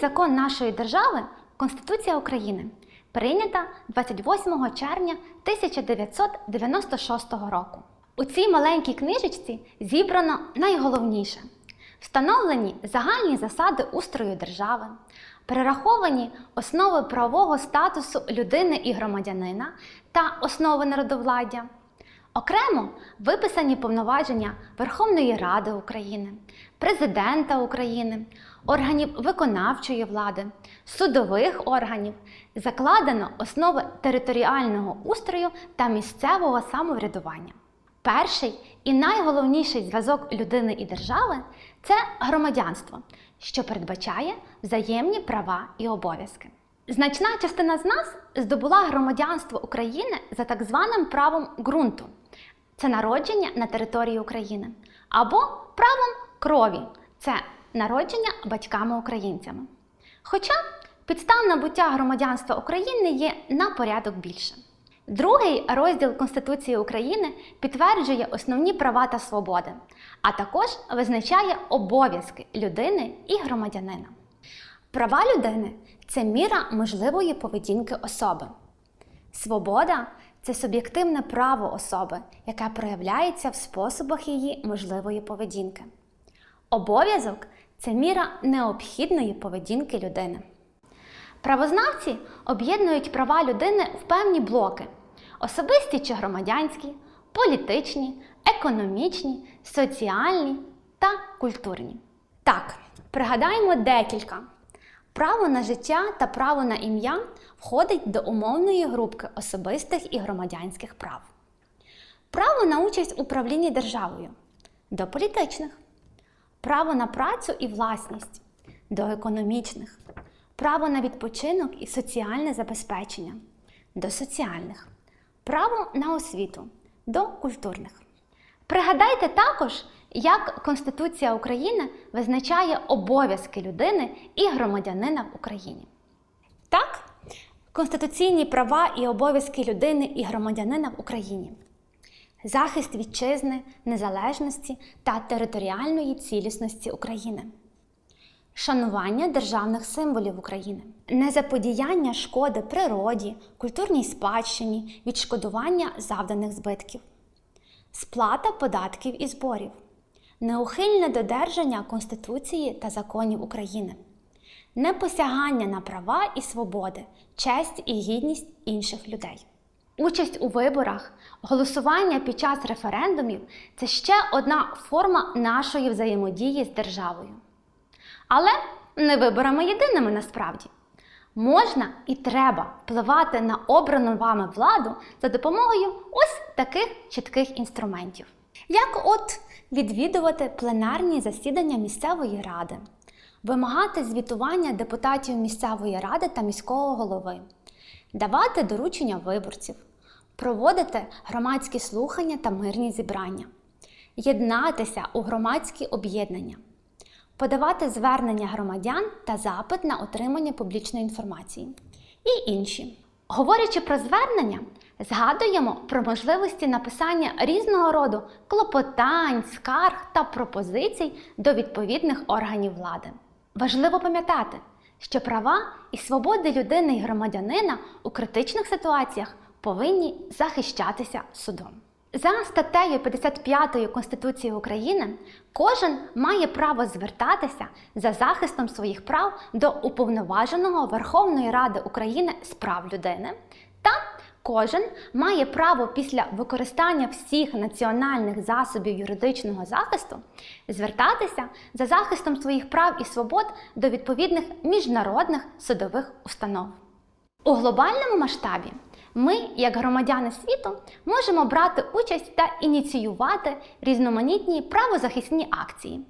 закон нашої держави Конституція України, прийнята 28 червня 1996 року. У цій маленькій книжечці зібрано найголовніше: встановлені загальні засади устрою держави, перераховані основи правового статусу людини і громадянина та основи народовладдя. Окремо виписані повноваження Верховної Ради України, Президента України, органів виконавчої влади, судових органів, закладено основи територіального устрою та місцевого самоврядування. Перший і найголовніший зв'язок людини і держави це громадянство, що передбачає взаємні права і обов'язки. Значна частина з нас здобула громадянство України за так званим правом ґрунту це народження на території України, або правом крові це народження батьками-українцями. Хоча підстав набуття громадянства України є на порядок більше. Другий розділ Конституції України підтверджує основні права та свободи, а також визначає обов'язки людини і громадянина. Права людини це міра можливої поведінки особи. Свобода це суб'єктивне право особи, яке проявляється в способах її можливої поведінки. Обов'язок це міра необхідної поведінки людини. Правознавці об'єднують права людини в певні блоки: особисті чи громадянські, політичні, економічні, соціальні та культурні. Так, пригадаємо декілька. Право на життя та право на ім'я входить до умовної групки особистих і громадянських прав. Право на участь у управлінні державою до політичних, право на працю і власність до економічних, право на відпочинок і соціальне забезпечення до соціальних, право на освіту до культурних. Пригадайте також, як Конституція України визначає обов'язки людини і громадянина в Україні. Так, конституційні права і обов'язки людини і громадянина в Україні. Захист вітчизни, незалежності та територіальної цілісності України. Шанування державних символів України, незаподіяння шкоди природі, культурній спадщині, відшкодування завданих збитків, сплата податків і зборів, неухильне додержання Конституції та законів України, непосягання на права і свободи, честь і гідність інших людей. Участь у виборах, голосування під час референдумів це ще одна форма нашої взаємодії з державою. Але не виборами єдиними насправді. Можна і треба впливати на обрану вами владу за допомогою ось таких чітких інструментів. Як от відвідувати пленарні засідання місцевої ради, вимагати звітування депутатів місцевої ради та міського голови, давати доручення виборців, проводити громадські слухання та мирні зібрання, єднатися у громадські об'єднання. Подавати звернення громадян та запит на отримання публічної інформації. І інші. Говорячи про звернення, згадуємо про можливості написання різного роду клопотань, скарг та пропозицій до відповідних органів влади. Важливо пам'ятати, що права і свободи людини і громадянина у критичних ситуаціях повинні захищатися судом. За статтею 55 Конституції України кожен має право звертатися за захистом своїх прав до уповноваженого Верховної Ради України з прав людини та кожен має право після використання всіх національних засобів юридичного захисту звертатися за захистом своїх прав і свобод до відповідних міжнародних судових установ. У глобальному масштабі ми, як громадяни світу, можемо брати участь та ініціювати різноманітні правозахисні акції.